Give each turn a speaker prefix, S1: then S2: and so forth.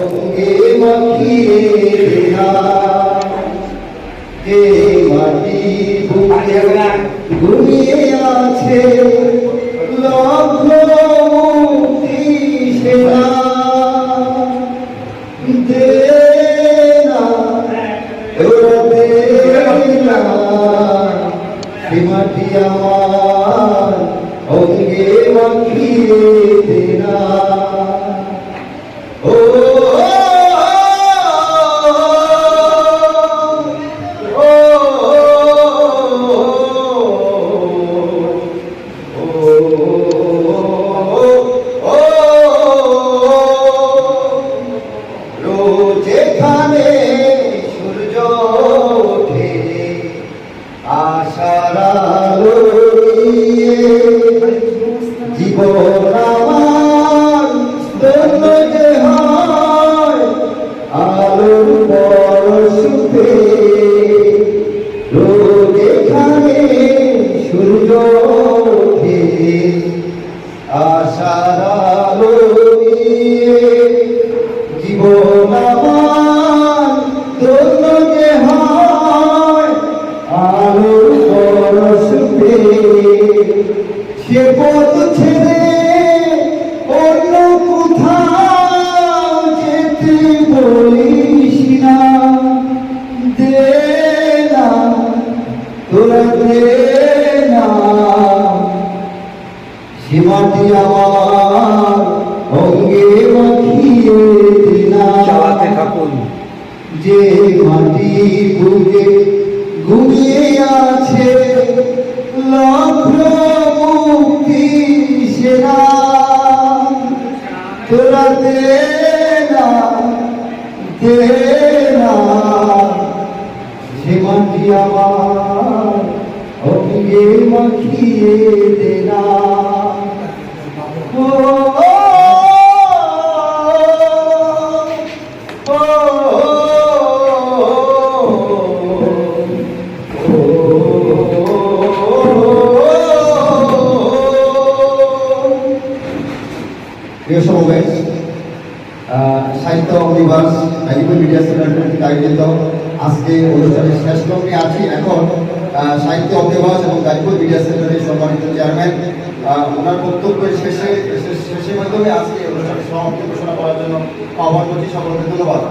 S1: অঙ্গে মাখিয়ে যে মাটি ঘুমিয়ে আছে লক্ষ মুক্তি সেনা। দে না সে মাটি আমার, অঙ্গে মাখিয়ে দেনা এখানে সূর্য ওঠে আশার আলো নিয়ে। সীমাটি আমার অঙ্গে মাখিয়ে দিনা যে মাটি বুকে ঘুমিয়ে আছে লক্ষ না সে মাটি আমার অঙ্গে মাখিয়ে দে প্রিয় সমবেশ সাহিত্য অনিবাস গাজীপুর মিডিয়া সেন্টার কর্তৃক আয়োজিত আজকে অনুষ্ঠানের শেষ লগ্নে আছি। এখন সাহিত্য অনিবাস এবং গাজীপুর মিডিয়া সেন্টারের সম্মানিত চেয়ারম্যান ওনার বক্তব্যের শেষে, শেষের মাধ্যমে আজকে অনুষ্ঠানের সমাপ্তি ঘোষণা করার জন্য আহ্বান করছি। সকলকে ধন্যবাদ।